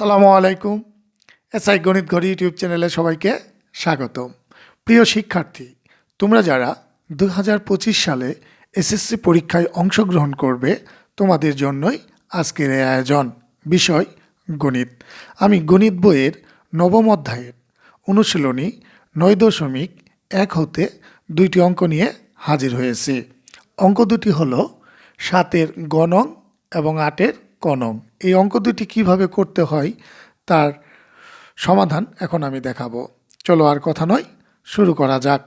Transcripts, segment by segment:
সালামু আলাইকুম। এসআই গণিত ঘড়ি ইউটিউব চ্যানেলে সবাইকে স্বাগতম। প্রিয় শিক্ষার্থী, তোমরা যারা দু হাজার পঁচিশ সালে এসএসসি পরীক্ষায় অংশগ্রহণ করবে, তোমাদের জন্যই আজকের এই আয়োজন। বিষয়, গণিত। আমি গণিত বইয়ের নবম অধ্যায়ের অনুশীলনী নয় দশমিক এক হতে দুইটি অঙ্ক নিয়ে হাজির হয়েছি। অঙ্ক দুটি হলো সাতের গণং এবং আটের কনং এই অঙ্ক দুটি কীভাবে করতে হয় তার সমাধান এখন আমি দেখাবো। চলো আর কথা নয়, শুরু করা যাক।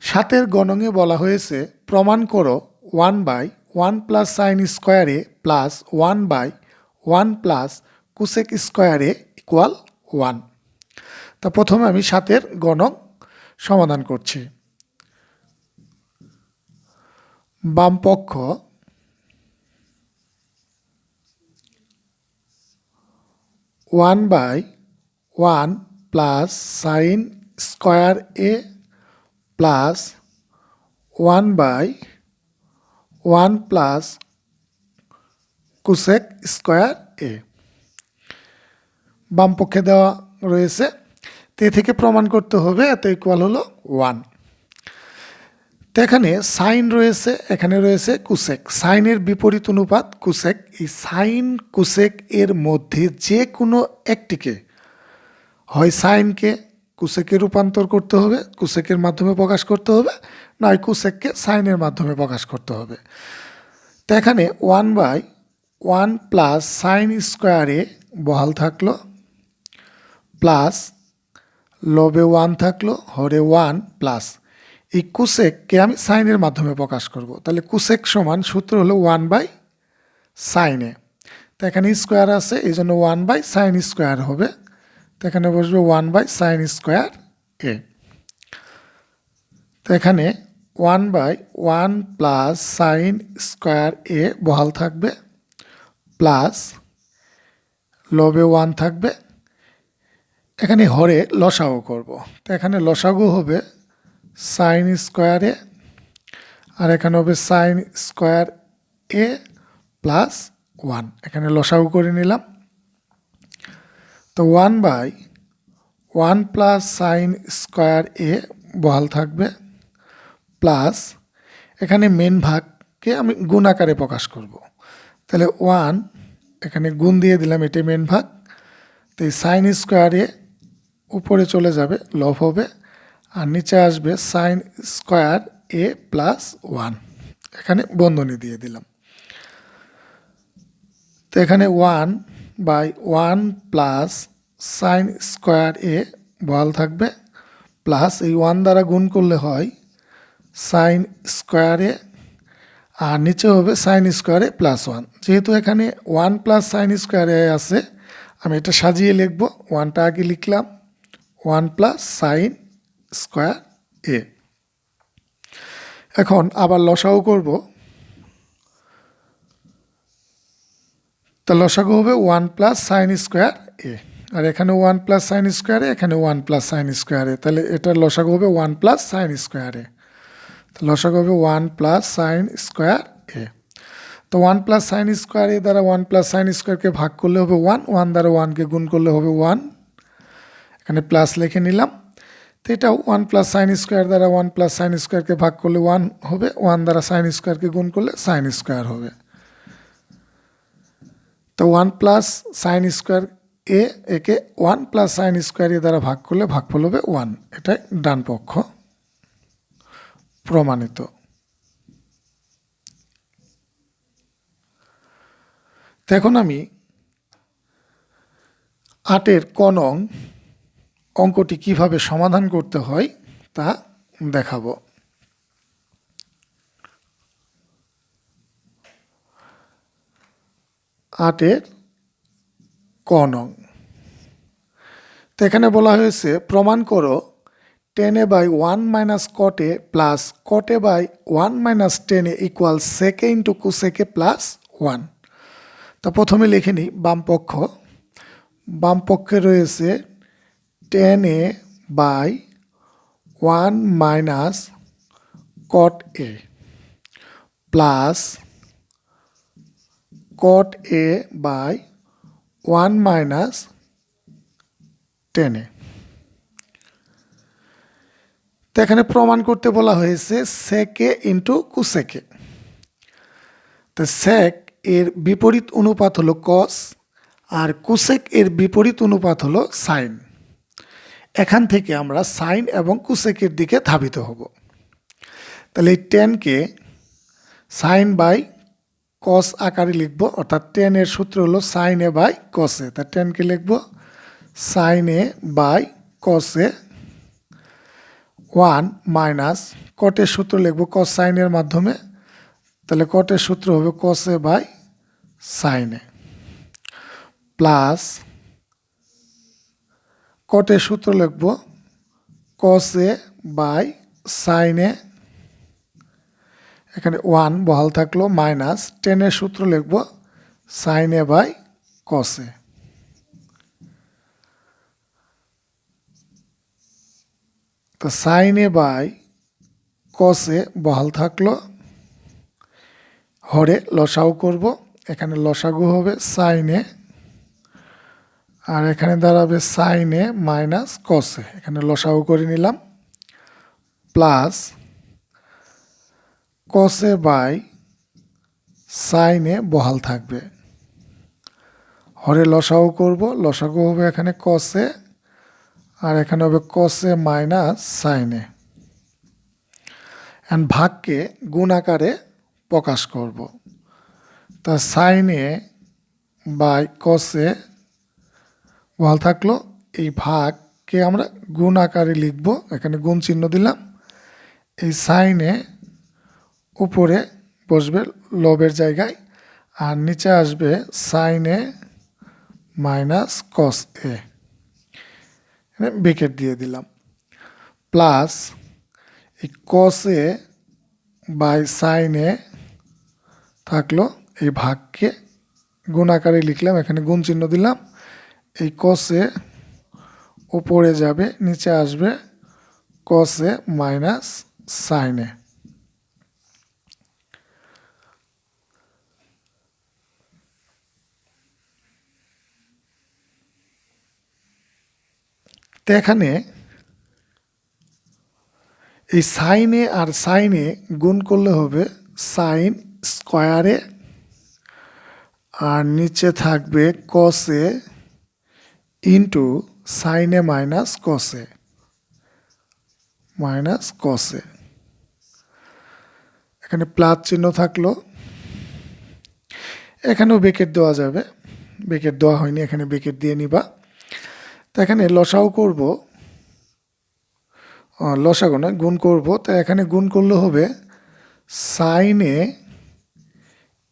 সাতের গণঙে বলা হয়েছে, প্রমাণ করো one by one plus sine square A plus one by one plus cosec square A equal one. তা প্রথমে আমি সাতের গণক সমাধান করছি। বাম পক্ষ one by one plus sine square A plus one by one plus cosec square A বাম পক্ষে দেওয়া রয়েছে। তে থেকে প্রমাণ করতে হবে, এত ইকুয়াল হলো ওয়ান তো এখানে সাইন রয়েছে, এখানে রয়েছে কুসেক। সাইনের বিপরীত অনুপাত কুসেক। এই সাইন কুসেক এর মধ্যে যে কোনো একটিকে, হয় সাইনকে কুসেকে রূপান্তর করতে হবে, কুসেকের মাধ্যমে প্রকাশ করতে হবে, নয় কুসেককে সাইনের মাধ্যমে প্রকাশ করতে হবে। তো এখানে one by one plus sine square A বহাল থাকল, প্লাস লবে ওয়ান থাকল, হরে ওয়ান প্লাস এই কুসেককে আমি সাইনের মাধ্যমে প্রকাশ করব। তাহলে কুসেক সমান সূত্র হলো ওয়ান বাই সাইনে তো এখানে স্কোয়ার আছে এই জন্য ওয়ান বাই সাইন স্কোয়ার হবে। তো এখানে বসবে one by sine square A. তো এখানে one by one plus sine square A বহাল থাকবে, প্লাস লবে ওয়ান থাকবে। এখানে হরে লসাগু করব। তো এখানে লসাগু হবে সাইন স্কোয়ারে আর এখানে হবে sine square A plus one এখানে লসাগু করে নিলাম। তো one by one plus sine square A বহাল থাকবে। প্লাস এখানে মেন ভাগকে আমি গুণ আকারে প্রকাশ করব। তাহলে ওয়ান এখানে গুণ দিয়ে দিলাম এটি মেন ভাগ। তো এই সাইন স্কোয়ারে উপরে চলে যাবে লভ হবে। আর নিচে আসবে sine square A plus one এখানে বন্ধনী দিয়ে দিলাম। তো এখানে one by one plus sine square A বল থাকবে। প্লাস এই ওয়ান দ্বারা গুণ করলে হয় সাইন স্কোয়ারে আর নিচে হবে সাইন স্কোয়ারে প্লাস ওয়ান যেহেতু এখানে ওয়ান প্লাস সাইন স্কোয়ারে আছে, আমি এটা সাজিয়ে লিখব। ওয়ানটা আগে লিখলাম। One plus sine square A. এখন আবার লসাও করব। তা লসাগু হবে one plus sine square A. আর এখানে ওয়ান প্লাস সাইন স্কোয়ারে এখানে ওয়ান প্লাস সাইন স্কোয়ারে তাহলে এটার লসাগু হবে ওয়ান প্লাস সাইন স্কোয়ারে লসাগু হবে one plus sine square A. তো one plus sine square A দ্বারা ওয়ান প্লাস সাইন স্কোয়ারকে ভাগ করলে হবে ওয়ান ওয়ান দ্বারা ওয়ানকে গুণ করলে হবে ওয়ান। এখানে প্লাস লিখে নিলাম। তো এটা ওয়ান প্লাস সাইন স্কোয়ার দ্বারা ওয়ান প্লাস সাইন স্কোয়ারকে ভাগ করলে ওয়ান হবে ওয়ান দ্বারা সাইন স্কোয়ারকে গুণ করলে সাইন স্কোয়ার হবে। তো one plus sine square A একে one plus sine square A দ্বারা ভাগ করলে ভাগফল হবে ওয়ান এটাই ডান পক্ষ। প্রমাণিত। এখন আমি আটের কনং অঙ্কটি কীভাবে সমাধান করতে হয় তা দেখাবো। আটের কনং তো এখানে বলা হয়েছে, প্রমাণ করো, tan A by one minus cot A plus cot A by one minus tan A equal sec A into cosec A plus one তা প্রথমে লিখে নিই বামপক্ষ। বামপক্ষে রয়েছে tan A by one minus cot A plus cot A by one minus tan A তো এখানে প্রমাণ করতে বলা হয়েছে সেকে ইন্টু কুসেকে তো সেক এর বিপরীত অনুপাত হলো কস আর কুসেক এর বিপরীত অনুপাত হলো সাইন এখান থেকে আমরা সাইন এবং কুসেকের দিকে ধাবিত হব। তাহলে এই টেনকে সাইন বাই কস আকারে লিখব, অর্থাৎ টেনের সূত্র হলো সাইনে বাই কসে তা টেনকে লিখব? Sine A by cos A one minus কটের সূত্র লিখব কস সাইনের মাধ্যমে। তাহলে কটের সূত্র হবে কসে বাই সাইনে প্লাস কটের সূত্র লিখব, কসে, বাই, সাইনে, এখানে ওয়ান বহাল থাকল, মাইনাস টেনের সূত্র লিখব, সাইনে বাই, কসে। তো সাইনে বাই, কসে বহাল থাকল, হরে লসাও করব, এখানে লসাগু হবে সাইনে আর এখানে দাঁড়াবে সাইনে মাইনাস কসে এখানে লসাও করে নিলাম। প্লাস কসে বাই সাইনে বহাল থাকবে। হরে লসাও করব। লসাগু হবে এখানে কসে আর এখানে হবে কসে মাইনাস সাইনে অ্যান্ড ভাগকে গুণ আকারে প্রকাশ করব। তা সাইনে বাই কসে বহাল থাকল, এই ভাগকে আমরা গুণ আকারে লিখব। এখানে গুণ চিহ্ন দিলাম। এই সাইনে উপরে বসবে লবের জায়গায়, আর নিচে আসবে সাইনে মাইনাস কস এ। ব্রেকেট দিয়ে দিলাম। প্লাস এই কসে বাই সাইনে থাকল এই ভাগকে গুণ আকারে লিখলাম। এখানে গুণ চিহ্ন দিলাম। এই কসে উপরে যাবে, নিচে আসবে কসে মাইনাস সাইনে এখানে এই সাইনে আর সাইনে গুণ করলে হবে সাইন স্কোয়ারে আর নিচে থাকবে cos A into sine A minus cos A minus cos A. এখানে প্লাস চিহ্ন থাকল। এখানেও বেকেট দেওয়া যাবে। বেকেট দেওয়া হয়নি, এখানে বেকেট দিয়ে নিবা। তো এখানে লসাও করব। লসাগো না গুণ করব। তো এখানে গুণ করলে হবে সাইনে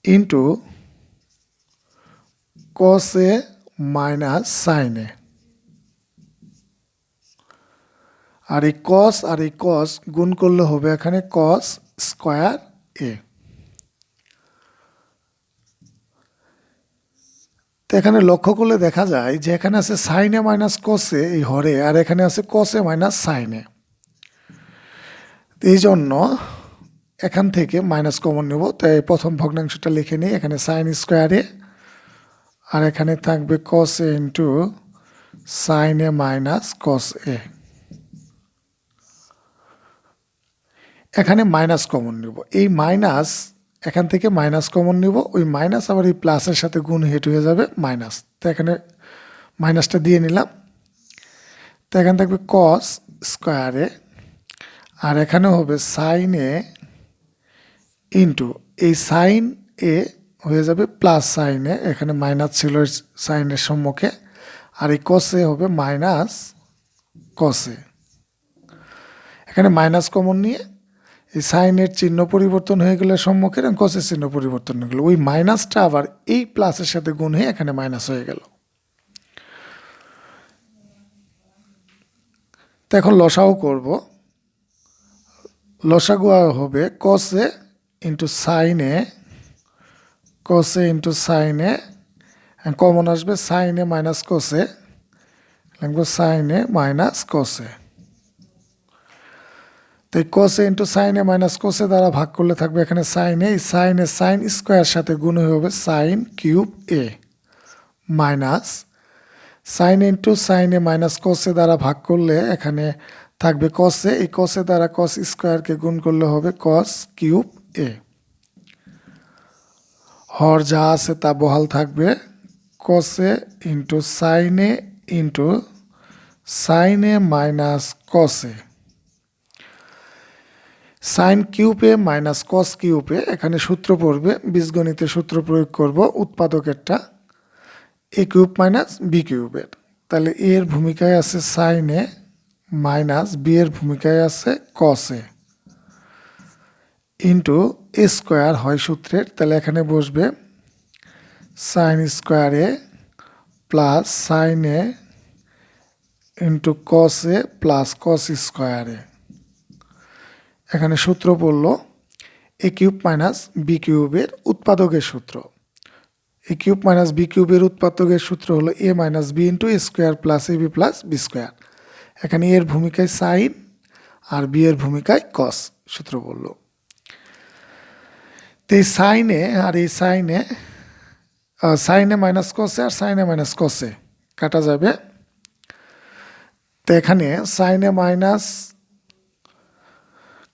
ইন্টু কসে মাইনাস সাইনে আর এই কস আর এই কস গুণ করলে হবে এখানে কস স্কোয়ার এ তো এখানে লক্ষ্য করলে দেখা যায় যে এখানে আছে সাইনে মাইনাস কসে এই হরে, আর এখানে আছে কসে মাইনাস সাইনে এই জন্য এখান থেকে মাইনাস কমন নেব। তাই প্রথম ভগ্নাংশটা লিখে নিই। এখানে সাইন স্কোয়ারে আর এখানে থাকবে cos A into sine A minus cos A এখানে মাইনাস কমন নিব। এই মাইনাস এখান থেকে মাইনাস কমন নিব। ওই মাইনাস আবার এই প্লাসের সাথে গুণ হেট হয়ে যাবে মাইনাস তো এখানে মাইনাসটা দিয়ে নিলাম। তো এখানে থাকবে কস স্কোয়ারে আর এখানে হবে সাইন এ ইন্টু এই সাইন এ হয়ে যাবে প্লাস সাইনে এখানে মাইনাস ছিল সাইনের সম্মুখে, আর এই কসে হবে মাইনাস কসে এখানে মাইনাস কমন নিয়ে, এই সাইনের চিহ্ন পরিবর্তন হয়ে গেলে সম্মুখের কসের চিহ্ন পরিবর্তন হয়ে গেলো। ওই মাইনাসটা আবার এই প্লাসের সাথে গুণ হয়ে এখানে মাইনাস হয়ে গেল। তো এখন লসাও করব। লসাগুয়া হবে কসে ইন্টু সাইনে কসে ইন্টু সাইনে কমন আসবে সাইনে মাইনাস কসে লিখব সাইনে মাইনাস কসে তো এই cos A into sine A minus cos A দ্বারা ভাগ করলে থাকবে এখানে সাইনে সাইনে সাইন স্কোয়ার সাথে গুণ হয়ে হবে sine cube A minus sine into sine A minus cos A দ্বারা ভাগ করলে এখানে থাকবে কসে এই কসে দ্বারা কস স্কোয়ারকে গুণ করলে হবে কস কিউব এ হর যা আছে তা বহাল থাকবে। Cos A into sine A into sine A minus cos A sine cube A minus cos cube A এখানে সূত্র পড়বে, বীজগণিতে সূত্র প্রয়োগ করব উৎপাদকেরটা। এ কিউব মাইনাস বি কিউবের তাহলে এ এর ভূমিকায় আছে সাইনে মাইনাস বি এর ভূমিকায় আছে কসে ইন্টু স্কোয়ার হয় সূত্রের, তাহলে এখানে বসবে সাইন স্কোয়ারে plus sine A into cos A plus কস স্কোয়ারে এখানে সূত্র পড়ল এ কিউব মাইনাস বি কিউবের উৎপাদকের সূত্র। এ কিউব মাইনাস বি কিউবের উৎপাদকের সূত্র হলো A minus B into A square plus A B plus B square এখানে এর ভূমিকায় সাইন আর বি এর ভূমিকায় কস সূত্র বলল। তো এই সাইনে আর এই সাইনে সাইনে মাইনাস কসে আর সাইনে মাইনাস কসে, কাটা যাবে। তো এখানে সাইনে মাইনাস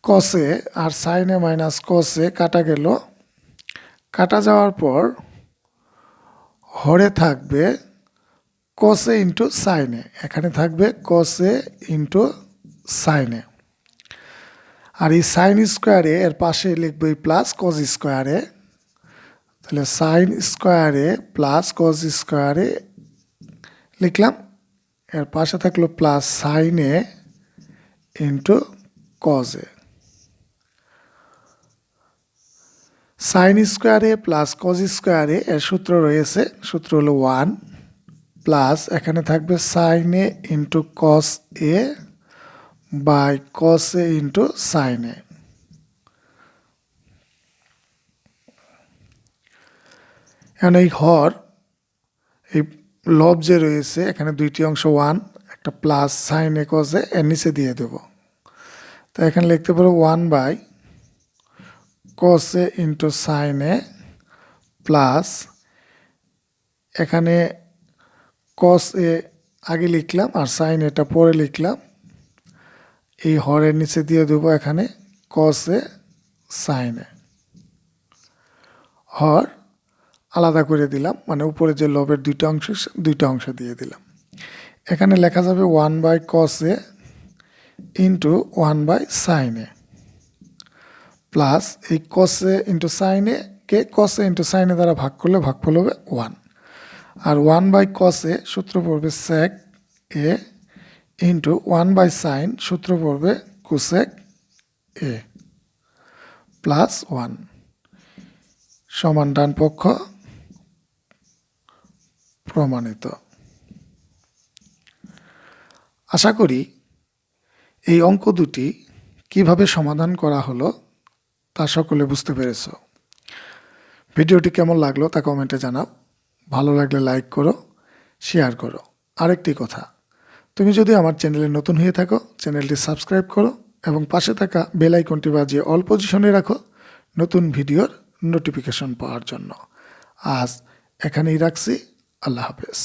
কসে আর সাইনে মাইনাস কসে কাটা গেল। কাটা যাওয়ার পর হরে থাকবে কসে ইন্টু সাইনে, এখানে থাকবে কসে ইন্টু সাইনে। আর এই সাইন স্কোয়ারে এর পাশে লিখবে প্লাস কজ স্কোয়ারে তাহলে সাইন স্কোয়ারে প্লাস কজ স্কোয়ারে লিখলাম, এর পাশে থাকল plus sine A into cos A sine square A plus cos square A এর সূত্র রয়েছে, সূত্র হলো ওয়ান প্লাস এখানে থাকবে sine A into cos A by cos A into sine A এখন এই হর, এই লব যে রয়েছে, এখানে দুইটি অংশ ওয়ান একটা প্লাস সাইনে কসে এর নিচে দিয়ে দেব। তো এখানে লিখতে পারো one by cos A into sine A plus এখানে কস এ আগে লিখলাম আর সাইন এটা পরে লিখলাম। এই হরের নিচে দিয়ে দেবো এখানে কসে সাইনে হর আলাদা করে দিলাম মানে উপরে যে লবের দুইটা অংশ দুইটা অংশ দিয়ে দিলাম। এখানে লেখা যাবে one by cos A into one by sine A plus এই কসে ইন্টু সাইনে কে কসে ইন্টু সাইনে দ্বারা ভাগ করলে ভাগফল হবে ওয়ান আর ওয়ান বাই কসে সূত্র পড়বে sec A into one by sine সূত্র পড়বে কুসেক এ প্লাস ওয়ান সমান ডান পক্ষ প্রমাণিত। আশা করি এই অঙ্ক দুটি কীভাবে সমাধান করা হলো তা সকলে বুঝতে পেরেছ। ভিডিওটি কেমন লাগল তা কমেন্টে জানাও। ভালো লাগলে লাইক করো, শেয়ার করো। আরেকটি কথা তুমি যদি আমার চ্যানেলে নতুন হয়ে থাকো, চ্যানেলটি সাবস্ক্রাইব করো এবং পাশে থাকা বেল আইকনটি বাজিয়ে অল পজিশনে রাখো নতুন ভিডিওর নোটিফিকেশন পাওয়ার জন্য। আজ এখানেই রাখছি। আল্লাহ হাফেজ।